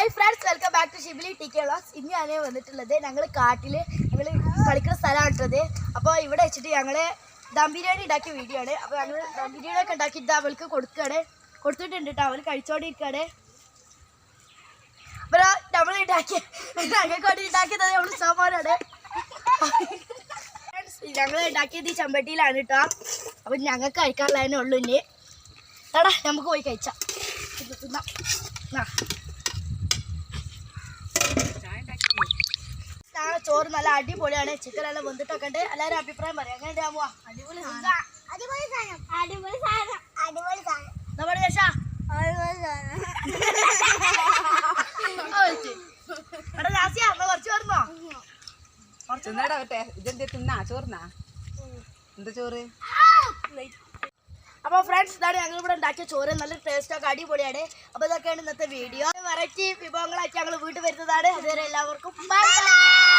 Hi friends welcome back to Shibili T K vlogs ഇന്ന് ഞാൻ വന്നിട്ടുള്ളത് ഞങ്ങൾ കാട്ടിൽ ഞങ്ങൾ കളിക്കുന്ന സ്ഥലമാണിട്ടത് അപ്പോൾ ഇവിടെ വെച്ചിട്ട് ഞങ്ങൾ ദം ബിരിയാണി ഉണ്ടാക്കിയ വീഡിയോ ആണ്. അപ്പോൾ ഞങ്ങൾ ദം ബിരിയാണി ഒക്കെ ഉണ്ടാക്കിയിട്ട് അവൾക്ക് കൊടുക്കുകയാണ് കൊടുത്തിട്ടുണ്ട് കേട്ടോ അവൾ കഴിച്ചോണ്ടിരിക്കുകയാണ് അപ്പോൾ നമ്മൾ ഉണ്ടാക്കിയ ഞങ്ങൾക്ക് വേണ്ടി ഉണ്ടാക്കിയത് നമ്മൾ സാമാനാണ്. ഞങ്ങൾ ഉണ്ടാക്കിയത് ഈ ചെമ്പട്ടിയിലാണ് കേട്ടോ അപ്പോൾ ഞങ്ങൾക്ക് കഴിക്കാനുള്ളതിനേ ഉള്ളൂ ഇനി. എടാ നമുക്ക് പോയി കഴിച്ചാം. ഇത് തിന്നാം. ആ ചോറ് നല്ല അടിപൊളിയാണ്. ചിക്കൻ എല്ലാം വെന്തിട്ടൊക്കെ ഉണ്ട്. എല്ലാവരും അഭിപ്രായം പറയാം. എങ്ങനെ ആവുക? അടിപൊളി അടിപൊളി സാധനം. അടിപൊളി സാധനം. അടിപൊളി സാധനം. നമ്മുടെ ശേഷ അടിപൊളി സാധനം. എടാ ജാസിയ അമ്മ കുറച്ച് പറഞ്ഞോ തിന്നടാ മറ്റേ ഇതെന്ത് തിന്നാ? ചോറിനാ എന്ത് ചോറ്? അപ്പോൾ ഫ്രണ്ട്സ് ഇതാണ് ഞങ്ങൾ ഇവിടെ ഉണ്ടാക്കിയ ചോറ്. നല്ല ടേസ്റ്റ് ഒക്കെ അടിപൊളിയാണ്. അപ്പോൾ ഇതൊക്കെയാണ് ഇന്നത്തെ വീഡിയോ വെറൈറ്റി വിഭവങ്ങളായിട്ട് ഞങ്ങൾ വീട്ടിൽ വരുന്നതാണ്. അതുവരെ എല്ലാവർക്കും ബൈ ബൈ